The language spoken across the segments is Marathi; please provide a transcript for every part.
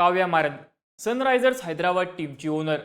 काव्या मारन. सनरायझर्स हैदराबाद टीमची ओनर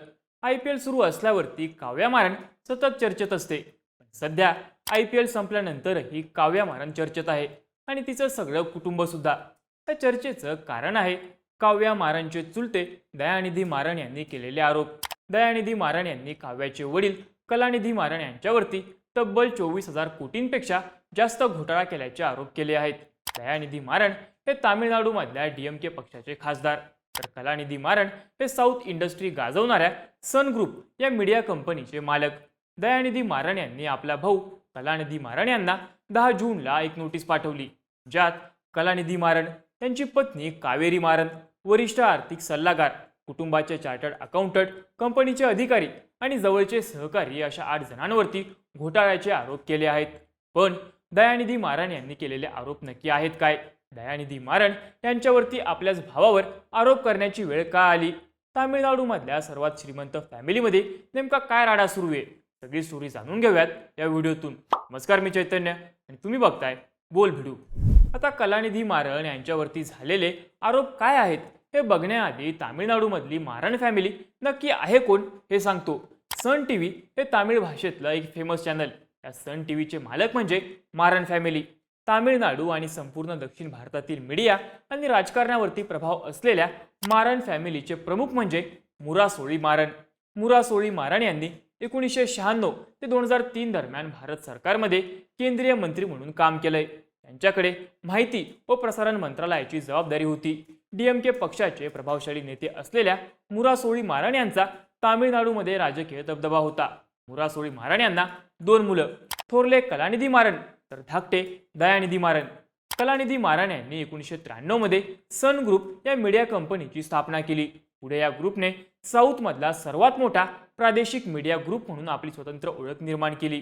आय पी एल सुरू असल्यावरती काव्या मारन सतत चर्चेत असते. पण सध्या आय पी एल संपल्यानंतरही काव्या मारन चर्चेत आहे आणि तिचं सगळं कुटुंबसुद्धा त्या या चर्चेचं कारण आहे काव्या मारनचे चुलते दयानिधी मारण यांनी केलेले आरोप. दयानिधी मारण यांनी काव्याचे वडील कलानिधी मारण यांच्यावरती तब्बल चोवीस हजार कोटींपेक्षा जास्त घोटाळा केल्याचे आरोप केले आहेत. दयानिधी मारण हे तामिळनाडूमधल्या डीएमके पक्षाचे खासदार. तर कलानिधी मारण हे साऊथ इंडस्ट्री गाजवणाऱ्या सन ग्रुप या मीडिया कंपनीचे मालक. दयानिधी मारण यांनी आपला भाऊ कलानिधी मारण यांना दहा जूनला एक नोटीस पाठवली ज्यात कलानिधी मारण त्यांची पत्नी कावेरी मारण वरिष्ठ आर्थिक सल्लागार कुटुंबाचे चार्टर्ड अकाउंटंट कंपनीचे अधिकारी आणि जवळचे सहकारी अशा आठ जणांवरती घोटाळ्याचे आरोप केले आहेत. पण दयानिधी मारन यांनी केलेले आरोप नक्की आहेत काय? दयानिधी मारण यांच्यावरती आपल्याच भावावर आरोप करण्याची वेळ का आली? तामिळनाडूमधल्या सर्वात श्रीमंत फॅमिलीमध्ये नेमका काय राडा सुरू आहे? सगळी स्टोरी जाणून घेऊयात या व्हिडिओतून. नमस्कार मी चैतन्य आणि तुम्ही बघताय बोल भिडू. आता कलानिधी मारण यांच्यावरती झालेले आरोप काय आहेत हे बघण्याआधी तामिळनाडूमधली मारण फॅमिली नक्की आहे कोण हे सांगतो. सन टी व्ही हे तामिळ भाषेतलं एक फेमस चॅनल या सन टी व्हीचे मालक म्हणजे मारण फॅमिली. तामिळनाडू आणि संपूर्ण दक्षिण भारतातील मीडिया आणि राजकारणावरती प्रभाव असलेल्या मारण फॅमिलीचे प्रमुख म्हणजे मुरासोळी मारण मुरासोळी मारण यांनी एकोणीसशे शहाण्णव ते दोन हजार तीन दरम्यान भारत सरकारमध्ये केंद्रीय मंत्री म्हणून काम केलंय. त्यांच्याकडे माहिती व प्रसारण मंत्रालयाची जबाबदारी होती. डीएमके पक्षाचे प्रभावशाली नेते असलेल्या मुरासोळी मारण यांचा तामिळनाडूमध्ये राजकीय दबदबा होता. मुरासोळी मारण यांना दोन मुलं थोरले कलानिधी मारण तर धाकटे दयानिधी मारन. कलानिधी मारन यांनी एकोणीसशे त्र्याण्णवमध्ये सन ग्रुप या मीडिया कंपनीची स्थापना केली. पुढे या ग्रुपने साऊथमधला सर्वात मोठा प्रादेशिक मीडिया ग्रुप म्हणून आपली स्वतंत्र ओळख निर्माण केली.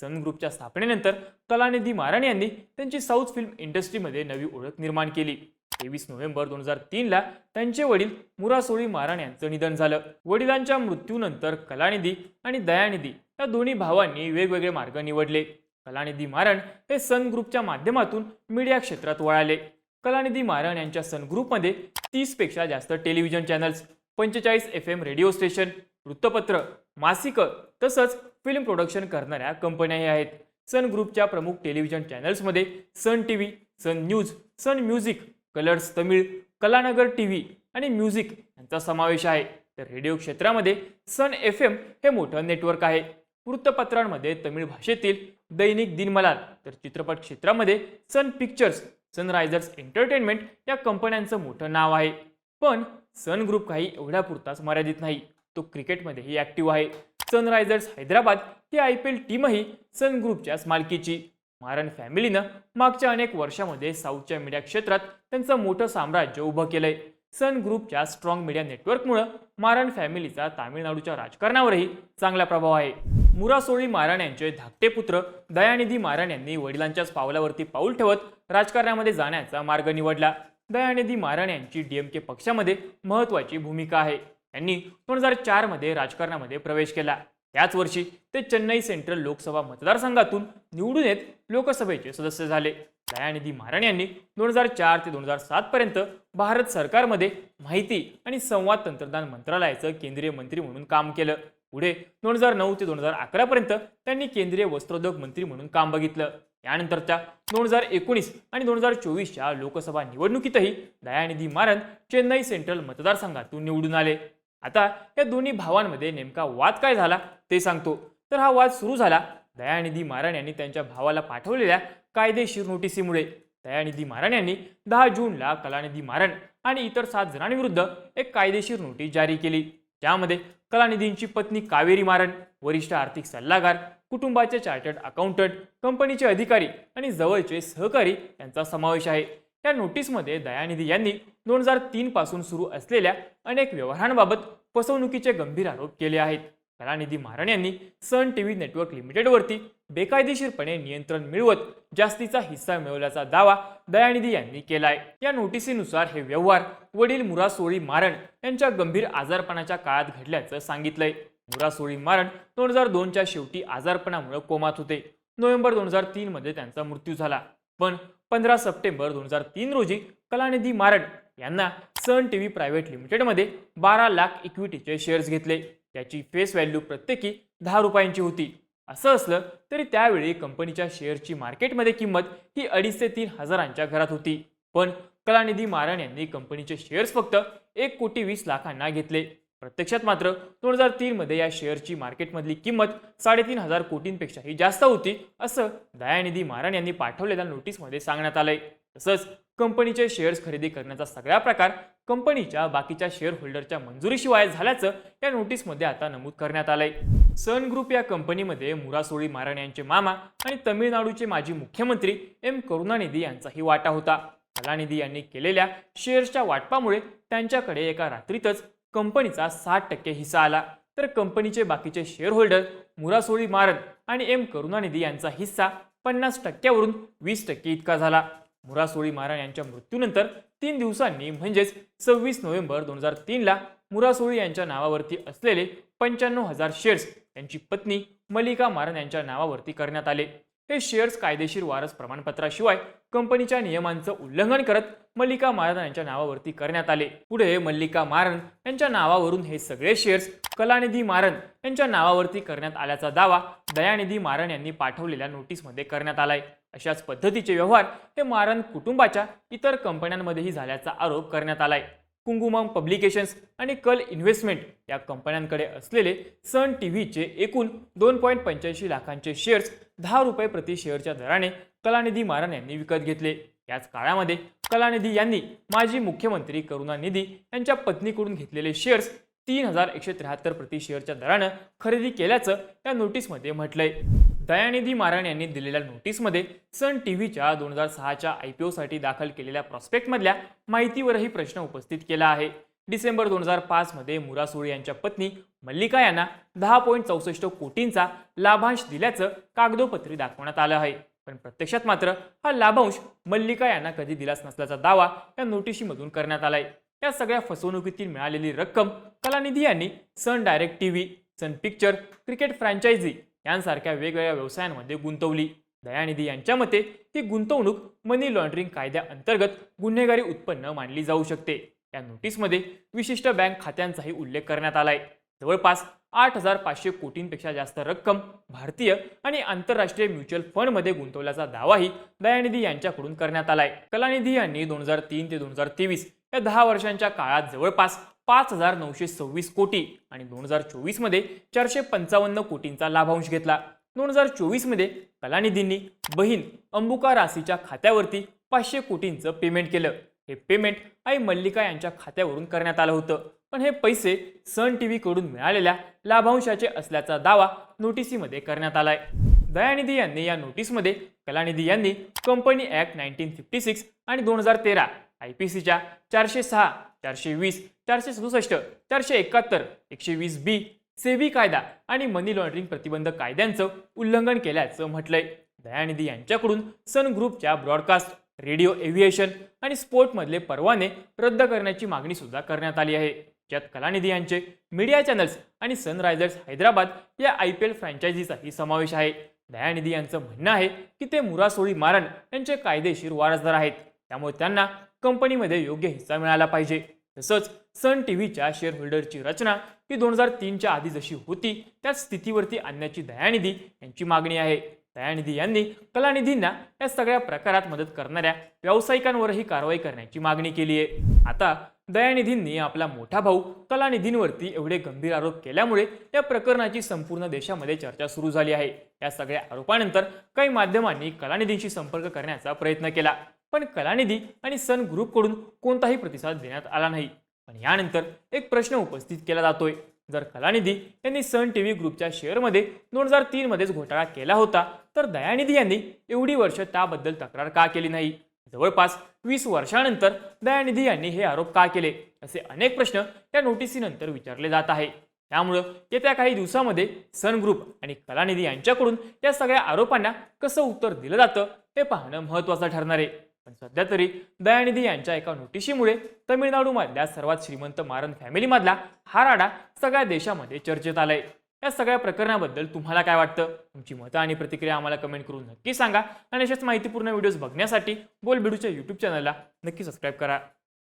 सन ग्रुपच्या स्थापनेनंतर कलानिधी मारन यांनी त्यांची साऊथ फिल्म इंडस्ट्रीमध्ये नवी ओळख निर्माण केली. तेवीस नोव्हेंबर दोन हजार तीनला त्यांचे वडील मुरासोळी मारन यांचं निधन झालं. वडिलांच्या मृत्यूनंतर कलानिधी आणि दयानिधी या दोन्ही भावांनी वेगवेगळे मार्ग निवडले. कलानिधी मारण हे सन ग्रुपच्या माध्यमातून मीडिया क्षेत्रात वळाले. कलानिधी मारण यांच्या सन ग्रुपमध्ये तीसपेक्षा जास्त टेलिव्हिजन चॅनल्स पंचेचाळीस एफ एम रेडिओ स्टेशन वृत्तपत्र मासिकं तसंच फिल्म प्रोडक्शन करणाऱ्या कंपन्याही आहेत. सन ग्रुपच्या प्रमुख television चॅनल्समध्ये Sun T V Sun news Sun music Colors Tamil Kalanagar T V आणि म्युझिक यांचा समावेश आहे. तर रेडिओ क्षेत्रामध्ये सन एफ एम हे मोठं नेटवर्क आहे. वृत्तपत्रांमध्ये तमिळ भाषेतील दैनिक दिनमलाल. तर चित्रपट क्षेत्रामध्ये सन पिक्चर्स सनरायझर्स एंटरटेनमेंट या कंपन्यांचं मोठं नाव आहे. पण सन ग्रुप काही एवढ्या पुरताच मर्यादित नाही. तो क्रिकेटमध्येही ॲक्टिव्ह आहे. सनरायझर्स हैदराबाद ही आय पी एल टीमही सन ग्रुपच्याच मालकीची. मारन फॅमिलीनं मागच्या अनेक वर्षामध्ये साऊथच्या मीडिया क्षेत्रात त्यांचं मोठं साम्राज्य उभं केलंय. सन ग्रुपच्या स्ट्रॉंग मीडिया नेटवर्कमुळं मारन फॅमिलीचा तामिळनाडूच्या राजकारणावरही चांगला प्रभाव आहे. मुरासोळी मारन यांचे धाकटे पुत्र दयानिधी मारन यांनी वडिलांच्याच पावलावरती पाऊल ठेवत राजकारणामध्ये जाण्याचा मार्ग निवडला. दयानिधी मारन यांची डीएमके पक्षामध्ये महत्त्वाची भूमिका आहे. यांनी दोन हजार चारमध्ये राजकारणामध्ये प्रवेश केला. त्याच वर्षी ते चेन्नई सेंट्रल लोकसभा मतदारसंघातून निवडून येत लोकसभेचे सदस्य झाले. दयानिधी महाराण यांनी दोन हजार चार ते दोन हजार सात पर्यंत भारत सरकारमध्ये माहिती आणि संवाद तंत्रज्ञान मंत्रालयाचं केंद्रीय मंत्री म्हणून काम केलं. पुढे दोन हजार नऊ ते दोन हजार अकरा पर्यंत त्यांनी केंद्रीय वस्त्रोद्योग मंत्री म्हणून काम बघितलं. यानंतरच्या दोन हजार एकोणीस आणि दोन हजार चोवीसच्या लोकसभा निवडणुकीतही दयानिधी मारन चेन्नई सेंट्रल मतदारसंघातून निवडून आले. आता या दोन्ही भावांमध्ये नेमका वाद काय झाला ते सांगतो. तर हा वाद सुरू झाला दयानिधी मारन यांनी त्यांच्या भावाला पाठवलेल्या कायदेशीर नोटिसीमुळे. दयानिधी मारन यांनी दहा जूनला कलानिधी मारन आणि इतर सात जणांविरुद्ध एक कायदेशीर नोटीस जारी केली. त्यामध्ये कलानिधींची पत्नी कावेरी मारन वरिष्ठ आर्थिक सल्लागार कुटुंबाचे चार्टर्ड अकाउंटंट कंपनीचे अधिकारी आणि जवळचे सहकारी यांचा समावेश आहे. या नोटीसमध्ये दयानिधी यांनी दोन हजार तीन पासून सुरू असलेल्या अनेक व्यवहारांबाबत फसवणुकीचे गंभीर आरोप केले आहेत. कलानिधी महाराण यांनी सन टी व्ही नेटवर्क लिमिटेडवरती बेकायदेशीरपणे नियंत्रण मिळवत जास्तीचा हिस्सा मिळवल्याचा दावा दयानिधी यांनी केलाय. या नोटिसीनुसार हे व्यवहार वडील मुरासोळी मारण यांच्या गंभीर आजारपणाच्या काळात घडल्याचं सांगितलंय. मुरासोळी मारण दोन हजार दोनच्या शेवटी आजारपणामुळे कोमात होते. नोव्हेंबर दोन हजार तीन मध्ये त्यांचा मृत्यू झाला. पण पंधरा सप्टेंबर दोन हजार तीन रोजी कलानिधी मारण यांना सन टी व्ही प्रायव्हेट लिमिटेडमध्ये बारा लाख इक्विटीचे शेअर्स घेतले. त्याची फेस व्हॅल्यू प्रत्येकी दहा रुपयांची होती. असं असलं तरी त्यावेळी कंपनीच्या शेअरची मार्केटमध्ये किंमत ही अडीच ते तीन हजारांच्या घरात होती. पण कलानिधी मारण यांनी कंपनीचे शेअर्स फक्त एक कोटी वीस लाखांना घेतले. प्रत्यक्षात मात्र दोन हजार तीनमध्ये या शेअरची मार्केटमधली किंमत साडेतीन हजार कोटींपेक्षाही जास्त होती असं दयानिधी मारण यांनी पाठवलेल्या नोटीसमध्ये सांगण्यात आलंय. तसंच कंपनीचे शेअर्स खरेदी करण्याचा सगळा प्रकार कंपनीच्या बाकीच्या शेअर होल्डरच्या मंजुरीशिवाय झाल्याचं या नोटीसमध्ये आता नमूद करण्यात आलंय. सन ग्रुप या कंपनीमध्ये मुरासोळी महाराण यांचे मामा आणि तमिळनाडूचे माजी मुख्यमंत्री एम करुणानिधी यांचाही वाटा होता. कलानिधी यांनी केलेल्या शेअर्सच्या वाटपामुळे त्यांच्याकडे एका रात्रीतच कंपनीचा साठ टक्के हिस्सा आला. तर कंपनीचे बाकीचे शेअर होल्डर मुरासोळी मारन आणि एम करुणानिधी यांचा हिस्सा पन्नास टक्क्यावरून वीस टक्के इतका झाला. मुरासोळी मारन यांच्या मृत्यूनंतर तीन दिवसांनी म्हणजेच सव्वीस नोव्हेंबर दोन हजार तीनला मुरासोळी यांच्या नावावरती असलेले पंच्याण्णव हजार शेअर्स त्यांची पत्नी मलिका मारन यांच्या नावावरती करण्यात आले. हे शेअर्स कायदेशीर वारस प्रमाणपत्राशिवाय कंपनीच्या नियमांचं उल्लंघन करत मल्लिका मारन यांच्या नावावरती करण्यात आले. पुढे मल्लिका मारन यांच्या नावावरून हे सगळे शेअर्स कलानिधी मारन यांच्या नावावरती करण्यात आल्याचा दावा दयानिधी मारन यांनी पाठवलेल्या नोटीसमध्ये करण्यात आलाय. अशाच पद्धतीचे व्यवहार हे मारन कुटुंबाच्या इतर कंपन्यांमध्येही झाल्याचा आरोप करण्यात आलाय. कुंगुमाम पब्लिकेशन्स आणि कल इन्व्हेस्टमेंट या कंपन्यांकडे असलेले सन टी व्हीचे एकूण दोन पॉईंट पंच्याऐंशी लाखांचे शेअर्स दहा रुपये प्रति शेअरच्या दराने कलानिधी मारन यांनी विकत घेतले. याच काळामध्ये कलानिधी यांनी माजी मुख्यमंत्री करुणानिधी यांच्या पत्नीकडून घेतलेले शेअर्स तीन हजार एकशे त्र्याहत्तर प्रति शेअरच्या दरानं खरेदी केल्याचं या नोटीसमध्ये म्हटलंय. दयानिधी मारण यांनी दिलेल्या नोटीसमध्ये सन टी व्हीच्या दोन हजार सहाच्या आय पी ओसाठी दाखल केलेल्या प्रॉस्पेक्टमधल्या माहितीवरही प्रश्न उपस्थित केला आहे. डिसेंबर दोन हजार पाचमध्ये मुरासोळी यांच्या पत्नी मल्लिका यांना दहा पॉईंट चौसष्ट कोटींचा लाभांश दिल्याचं कागदोपत्री दाखवण्यात आलं आहे. पण प्रत्यक्षात मात्र हा लाभांश मल्लिका यांना कधी दिलाच नसल्याचा दावा या नोटिशीमधून करण्यात आलाय. या सगळ्या फसवणुकीतील मिळालेली रक्कम कलानिधी यांनी Sun direct T V Sun picture cricket franchise यांसारख्या वेगवेगळ्या व्यवसायांमध्ये गुंतवली. दयानिधी यांच्या मते ही गुंतवणूक मनी लॉन्ड्रिंग कायद्याअंतर्गत गुन्हेगारी उत्पन्न मानली जाऊ शकते. या नोटीसमध्ये विशिष्ट बँक खात्यांचाही उल्लेख करण्यात आलाय. जवळपास आठ हजार पाचशे कोटींपेक्षा जास्त रक्कम भारतीय आणि आंतरराष्ट्रीय म्युच्युअल फंडमध्ये गुंतवल्याचा दावाही दयानिधी यांच्याकडून करण्यात आलाय. कलानिधी यांनी दोन हजार तीन ते दोन हजार तेवीस या दहा वर्षांच्या काळात जवळपास पाच हजार नऊशे सव्वीस कोटी आणि दोन हजार चोवीसमध्ये चारशे पंचावन्न कोटींचा लाभांश घेतला. दोन हजार चोवीसमध्ये कलानिधींनी बहीण अंबुका राशीच्या खात्यावरती पाचशे कोटींचं पेमेंट केलं. हे पेमेंट आई मल्लिका यांच्या खात्यावरून करण्यात आलं होतं. पण हे पैसे सन टी व्हीकडून मिळालेल्या लाभांशाचे असल्याचा दावा नोटिसीमध्ये करण्यात आलाय. दयानिधी यांनी या नोटीसमध्ये कलानिधी यांनी company act nineteen fifty six आणि दोन हजार तेरा आय पी सीच्या चारशे सहा चारशे वीस चारशे सदुसष्ट चारशे एकाहत्तर एकशे वीस बी सेबी कायदा आणि मनी लॉन्ड्रिंग प्रतिबंध कायद्यांचं उल्लंघन केल्याचं म्हटलंय. दयानिधी यांच्याकडून सन ग्रुपच्या ब्रॉडकास्ट रेडिओ एव्हिएशन आणि स्पोर्टमधले परवाने रद्द करण्याची मागणी सुद्धा करण्यात आली आहे. ज्यात कलानिधी यांचे मीडिया चॅनल्स आणि सनरायझर्स हैदराबाद या आय पी एल फ्रँचायझीचाही समावेश आहे. दयानिधी यांचं म्हणणं आहे की ते मुरासोळी मारन यांचे कायदेशीर वारसदार आहेत. त्यामुळे त्यांना कंपनीमध्ये योग्य हिस्सा मिळाला पाहिजे. तसंच सन टी व्हीच्या शेअर होल्डरची रचना ही दोन हजार तीनच्या आधी जशी होती त्याच स्थितीवरती आणण्याची दयानिधी यांची मागणी आहे. दयानिधी यांनी कलानिधींना या सगळ्या प्रकारात मदत करणाऱ्या व्यावसायिकांवरही कारवाई करण्याची मागणी केली आहे. आता दयानिधींनी आपला मोठा भाऊ कलानिधींवरती एवढे गंभीर आरोप केल्यामुळे या प्रकरणाची संपूर्ण देशामध्ये चर्चा सुरू झाली आहे. या सगळ्या आरोपानंतर काही माध्यमांनी कलानिधींशी संपर्क करण्याचा प्रयत्न केला. पण कलानिधी आणि सन ग्रुपकडून कोणताही प्रतिसाद देण्यात आला नाही. पण यानंतर एक प्रश्न उपस्थित केला जातोय. जर कलानिधी यांनी सन टीव्ही ग्रुपच्या शेअरमध्ये दोन हजार तीनमध्येच घोटाळा केला होता तर दयानिधी यांनी एवढी वर्ष त्याबद्दल तक्रार का केली नाही? जवळपास वीस वर्षानंतर दयानिधी यांनी हे आरोप का केले? असे अनेक प्रश्न या नोटिसीनंतर विचारले जात आहे. त्यामुळं येत्या काही दिवसामध्ये सन ग्रुप आणि कलानिधी यांच्याकडून या सगळ्या आरोपांना कसं उत्तर दिलं जातं हे पाहणं महत्त्वाचं ठरणार आहे. पण सध्या तरी दयानिधी यांच्या एका नोटिशीमुळे तमिळनाडूमधल्या सर्वात श्रीमंत मारन फॅमिलीमधला हा राडा सगळ्या देशामध्ये चर्चेत आलाय. या सगळ्या प्रकरणाबद्दल तुम्हाला काय वाटतं? तुमची मतं आणि प्रतिक्रिया आम्हाला कमेंट करून नक्की सांगा. आणि अशाच माहितीपूर्ण व्हिडिओज बघण्यासाठी बोलबिडूच्या यूट्यूब चॅनलला नक्की सबस्क्राईब करा.